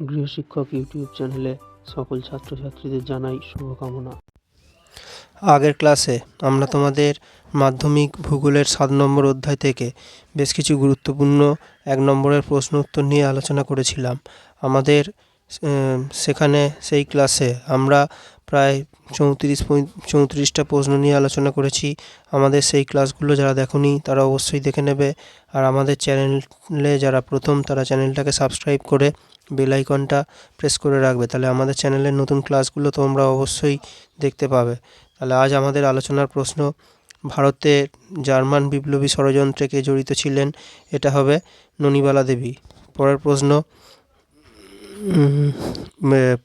গৃহশিক্ষক YouTube চ্যানেলে সকল ছাত্রছাত্রীদের জানাই শুভকামনা। আগের ক্লাসে আমরা তোমাদের মাধ্যমিক ভূগোলের সাত নম্বর অধ্যায় থেকে বেশ কিছু গুরুত্বপূর্ণ এক নম্বরের প্রশ্ন উত্তর নিয়ে আলোচনা করেছিলাম। আমাদের সেখানে সেই ক্লাসে আমরা প্রায় চৌত্রিশ চৌত্রিশটা প্রশ্ন নিয়ে আলোচনা করেছি। আমাদের সেই ক্লাসগুলো যারা দেখোনি, তারা অবশ্যই দেখে নেবে। আর আমাদের চ্যানেলে যারা প্রথম, তারা চ্যানেলটাকে সাবস্ক্রাইব করে বেল আইকনটা প্রেস করে রাখবে। তাহলে আমাদের চ্যানেলের নতুন ক্লাসগুলো তোমরা অবশ্যই দেখতে পাবে। তাহলে আজ আমাদের আলোচনার প্রশ্ন, ভারতে জার্মান বিপ্লবী ষড়যন্ত্রে কে জড়িত ছিলেন? এটা হবে ননিবালা দেবী। পরের প্রশ্ন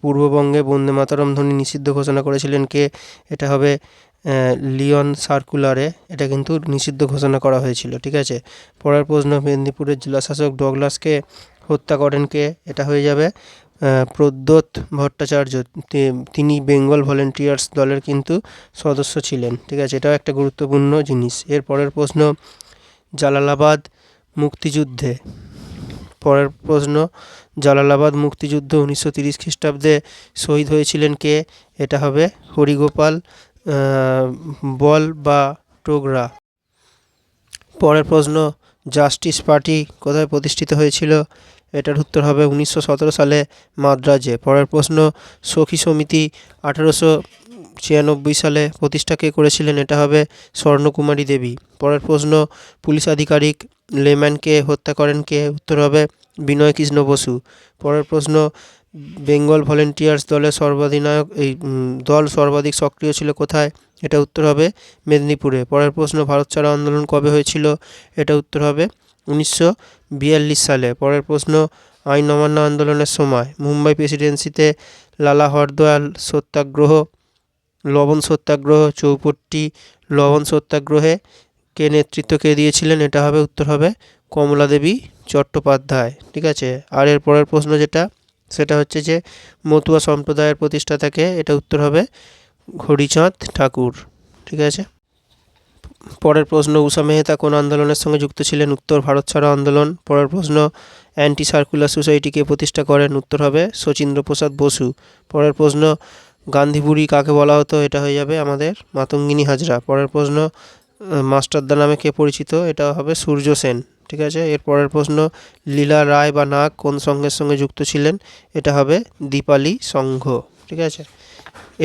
পূর্ববঙ্গে বন্দে মাতরম ধ্বনি নিষিদ্ধ ঘোষণা করেছিলেন কে? এটা হবে লিওন সার্কুলারে। এটা কিন্তু নিষিদ্ধ ঘোষণা করা হয়েছিল, ঠিক আছে? পরের প্রশ্ন, মেদিনীপুরের জেলাশাসক ডগলাসকে হত্যা করেন কে? এটা হয়ে যাবে প্রদ্যোত ভট্টাচার্য। তিনি বেঙ্গল ভলেন্টিয়ার্স দলের কিন্তু সদস্য ছিলেন, ঠিক আছে? এটাও একটা গুরুত্বপূর্ণ জিনিস। এর পরের প্রশ্ন, জালালাবাদ মুক্তিযুদ্ধে পরের প্রশ্ন, জালালাবাদ মুক্তিযুদ্ধ উনিশশো তিরিশ খ্রিস্টাব্দে শহীদ হয়েছিলেন কে? এটা হবে হরিগোপাল বল বা টোগরা। পরের প্রশ্ন, জাস্টিস পার্টি কোথায় প্রতিষ্ঠিত হয়েছিল? এটার উত্তর হবে উনিশশো সতেরো সালে মাদ্রাজে। পরের প্রশ্ন, সখী সমিতি আঠেরোশো ছিয়ানব্বই সালে প্রতিষ্ঠা কে করেছিলেন, এটা হবে স্বর্ণকুমারী দেবী। পরের প্রশ্ন, পুলিশ আধিকারিক লেম্যানকে হত্যা করেন কে? উত্তর হবে বিনয় কৃষ্ণ বসু। পরের প্রশ্ন, বেঙ্গল ভলেন্টিয়ার্স দলের সর্বাধিনায়ক, এই দল সর্বাধিক সক্রিয় ছিল কোথায়? এটা উত্তর হবে মেদিনীপুরে। পরের প্রশ্ন, ভারত ছাড়ো আন্দোলন কবে হয়েছিল? এটা উত্তর হবে উনিশশো বিয়াল্লিশ সালে। পরের প্রশ্ন, আইন অমান্য আন্দোলনের সময় মুম্বাই প্রেসিডেন্সিতে লালা হরদয়াল সত্যাগ্রহ লবণ সত্যাগ্রহ চৌপট্টি লবণ সত্যাগ্রহে কে নেতৃত্ব কে দিয়েছিলেন? এটা হবে, উত্তর হবে কমলা দেবী চট্টোপাধ্যায়। ঠিক আছে? আর এর পরের প্রশ্ন যেটা, সেটা হচ্ছে যে মতুয়া সম্প্রদায়ের প্রতিষ্ঠাতাকে এটা উত্তর হবে হরিচাঁদ ঠাকুর। ঠিক আছে? পরের প্রশ্ন, উষা মেহতা কোন আন্দোলনের সঙ্গে যুক্ত ছিলেন? উত্তর, ভারত ছাড়ো আন্দোলন। পরের প্রশ্ন, অ্যান্টি সার্কুলার সোসাইটিকে প্রতিষ্ঠা করেন? উত্তর হবে শচীন্দ্র প্রসাদ বসু। পরের প্রশ্ন গান্ধীবুড়ি কাকে বলা হতো? এটা হয়ে যাবে আমাদের মাতঙ্গিনী হাজরা। পরের প্রশ্ন মাস্টারদা নামে কে পরিচিত? এটা হবে সূর্য সেন, ঠিক আছে? এর পরের প্রশ্ন, লীলা রায় বা নাগ কোন সংঘের সঙ্গে যুক্ত ছিলেন? এটা হবে দীপালি সংঘ, ঠিক আছে?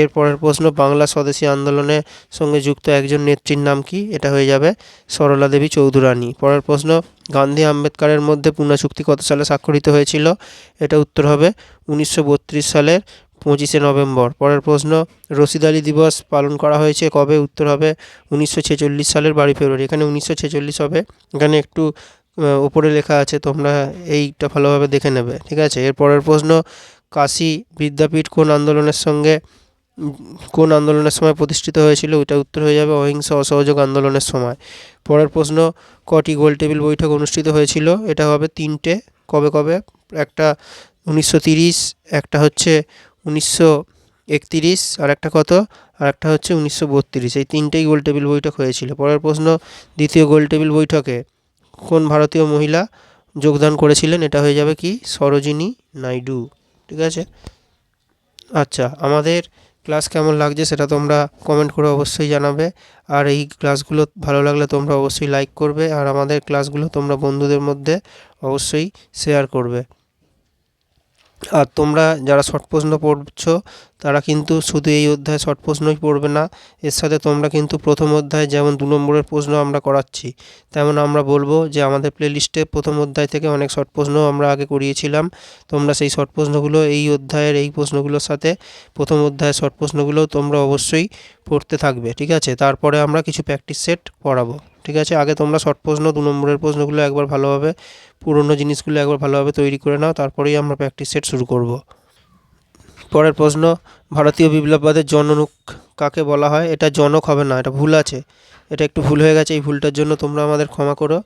এর পরের প্রশ্ন, বাংলা স্বদেশী আন্দোলনের সঙ্গে যুক্ত একজন নেত্রীর নাম কি? এটা হয়ে যাবে সরলা দেবী চৌধুরানী। পরের প্রশ্ন, গান্ধী আম্বেদকারের মধ্যে পুনা চুক্তি কত সালে স্বাক্ষরিত হয়েছিল? এটা উত্তর হবে উনিশশো বত্রিশ সালের পঁচিশে নভেম্বর। পরের প্রশ্ন, রশিদ আলী দিবস পালন করা হয়েছে কবে? উত্তর হবে উনিশশো ছেচল্লিশ সালের বারোই ফেব্রুয়ারি। এখানে উনিশশো ছেচল্লিশ হবে। এখানে একটু উপরে লেখা আছে, তোমরা এইটা ভালোভাবে দেখে নেবে। ঠিক আছে? এর পরের প্রশ্ন, কাশি বিদ্যাপীঠ কোন আন্দোলনের সঙ্গে, কোন আন্দোলনের সময় প্রতিষ্ঠিত হয়েছিল? ওইটা উত্তর হয়ে যাবে, অহিংসা অসহযোগ আন্দোলনের সময়। পরের প্রশ্ন, কটি গোল টেবিল বৈঠক অনুষ্ঠিত হয়েছিল? এটা হবে তিনটে। কবে কবে? একটা উনিশশো তিরিশ, একটা হচ্ছে উনিশশো একতিরিশ আর একটা কত? আর একটা হচ্ছে উনিশশো বত্রিশ। এই তিনটেই গোল টেবিল বৈঠক হয়েছিল। পরের প্রশ্ন, দ্বিতীয় গোল টেবিল বৈঠকে কোন ভারতীয় মহিলা যোগদান করেছিলেন? এটা হয়ে যাবে কি? সরোজিনী নাইডু। ঠিক আছে? আচ্ছা আমাদের ক্লাস কেমন লাগছে সেটা তোমরা কমেন্ট করে অবশ্যই জানাবে। আর এই ক্লাসগুলো ভালো লাগলে তোমরা অবশ্যই লাইক করবে। আর আমাদের ক্লাসগুলো তোমরা বন্ধুদের মধ্যে অবশ্যই শেয়ার করবে। আর তোমরা যারা শর্ট প্রশ্ন পড়ছো তারা কিন্তু শুধু এই অধ্যায়ে শর্ট প্রশ্নই পড়বে না, এর সাথে তোমরা কিন্তু প্রথম অধ্যায়ে যেমন দু নম্বরের প্রশ্ন আমরা করাচ্ছি, তেমন আমরা বলব যে আমাদের প্লেলিস্টে প্রথম অধ্যায় থেকে অনেক শর্ট প্রশ্ন আমরা আগে করিয়েছিলাম। তোমরা সেই শর্ট প্রশ্নগুলো এই অধ্যায়ের এই প্রশ্নগুলোর সাথে প্রথম অধ্যায়ের শর্ট প্রশ্নগুলো তোমরা অবশ্যই পড়তে থাকবে, ঠিক আছে? তারপরে আমরা কিছু প্র্যাকটিস সেট পড়াবো, ঠিক আছে? আগে তোমরা শর্ট প্রশ্ন, দু নম্বরের প্রশ্নগুলো একবার ভালোভাবে, পুরনো জিনিসগুলো একবার ভালোভাবে তৈরি করে নাও, তারপরেই আমরা প্র্যাকটিস সেট শুরু করব। পরের প্রশ্ন, ভারতীয় বিপ্লববাদের জনক কাকে বলা হয়? এটা জনক হবে না, এটা ভুল আছে। এটা একটু ভুল হয়ে গেছে এই ভুলটার জন্য তোমরা আমাদের ক্ষমা করো।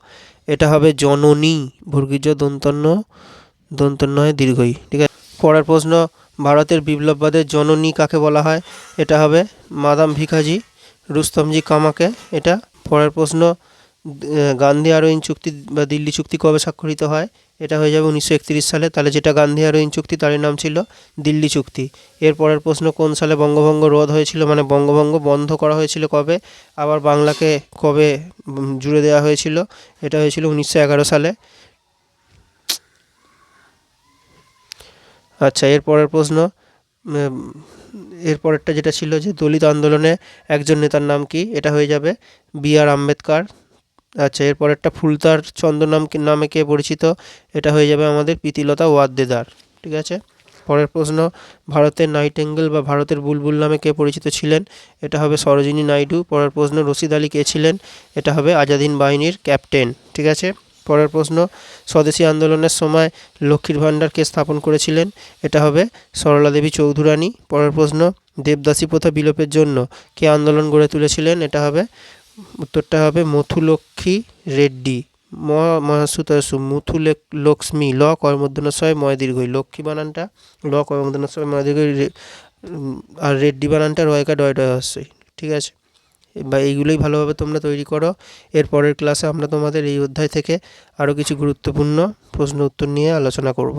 এটা হবে জননী, ভর্গীজ দন্তন্য দন্তন্য হয় দীর্ঘই। ঠিক আছে? পরের প্রশ্ন, ভারতের বিপ্লববাদের জননী কাকে বলা হয়? এটা হবে মাদাম ভিখাজি, রুস্তমজি কামাকে। এটা পরের প্রশ্ন গান্ধী আরোইন চুক্তি বা দিল্লি চুক্তি কবে স্বাক্ষরিত হয়? এটা হয়ে যাবে উনিশশো একত্রিশ সালে। তাহলে যেটা গান্ধী আরোইন চুক্তি তারই নাম ছিল দিল্লি চুক্তি। এর পরের প্রশ্ন কোন সালে বঙ্গভঙ্গ রোধ হয়েছিল? মানে বঙ্গভঙ্গ বন্ধ করা হয়েছিল কবে? আবার বাংলাকে কবে জুড়ে দেওয়া হয়েছিল? এটা হয়েছিল উনিশশো এগারো সালে। আচ্ছা এর পরের প্রশ্ন উম, এর পরেরটা যেটা ছিল যে দলিত আন্দোলনে একজন নেতার নাম কি? এটা হয়ে যাবে বি আর আম্বেদকর। আচ্ছা এর পরেরটা ফুলতার চন্দ্র নাম নামে কে পরিচিত? এটা হয়ে যাবে আমাদের প্রীতিলতা ওয়াদ্দেদার, ঠিক আছে? পরের প্রশ্ন, ভারতের নাইটেঙ্গেল বা ভারতের বুলবুল নামে কে পরিচিত ছিলেন? এটা হবে সরোজিনী নাইডু। পরের প্রশ্ন, রশিদ আলী কে ছিলেন? এটা হবে আজাদিন বাহিনীর ক্যাপ্টেন, ঠিক আছে? পরের প্রশ্ন, স্বদেশী আন্দোলনের সময় লক্ষ্মীর ভাণ্ডার কে স্থাপন করেছিলেন? এটা হবে সরলা দেবী চৌধুরানী। পরের প্রশ্ন, দেবদাসী প্রথা বিলোপের জন্য কে আন্দোলন গড়ে তুলেছিলেন? এটা হবে উত্তরটা হবে মথুলক্ষ্মী রেড্ডি। ম মহাসুতাসু মথুলেক লক্ষ্মী ল কর্মধ্যনশয় ময় দীর্ঘই। লক্ষ্মী বানানটা ল কর্মধ্যনশয় ময় দীর্ঘই। আর রেড্ডি বানানটা রয়কা ডয় ডয় হস্যই। ঠিক আছে? বা এইগুলোই ভালোভাবে তোমরা তৈরি করো। এর পরের ক্লাসে আমরা তোমাদের এই অধ্যায় থেকে আরও কিছু গুরুত্বপূর্ণ প্রশ্ন উত্তর নিয়ে আলোচনা করব।